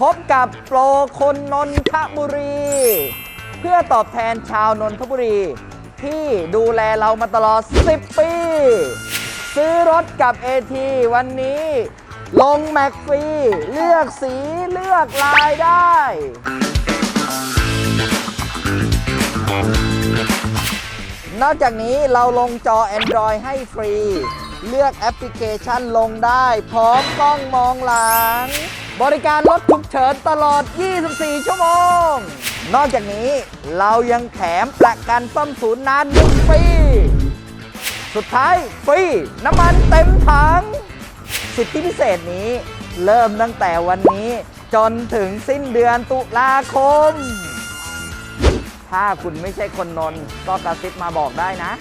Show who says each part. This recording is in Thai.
Speaker 1: พบกับโปรคนนนทบุรี เพื่อตอบแทนชาวนนทบุรี ที่ดูแลเรามาตลอด 10 ปี ซื้อรถกับ AT วันนี้ ลงแม็กฟรีเลือกสีเลือกลายได้นอกจากนี้เราลงจอ Android ให้ฟรี เลือกแอปพลิเคชันลงได้ พร้อมกล้องมองหลัง บริการรถฉุกเฉินตลอด 24 ชั่วโมง นอกจากนี้เรายังแถมประกันซ่อมศูนย์นาน1ปี สุดท้ายฟรีน้ำมันเต็มถัง สิทธิพิเศษนี้เริ่มตั้งแต่วันนี้จนถึงสิ้นเดือนตุลาคม ถ้าคุณไม่ใช่คนนนก็กระซิบมาบอกได้นะ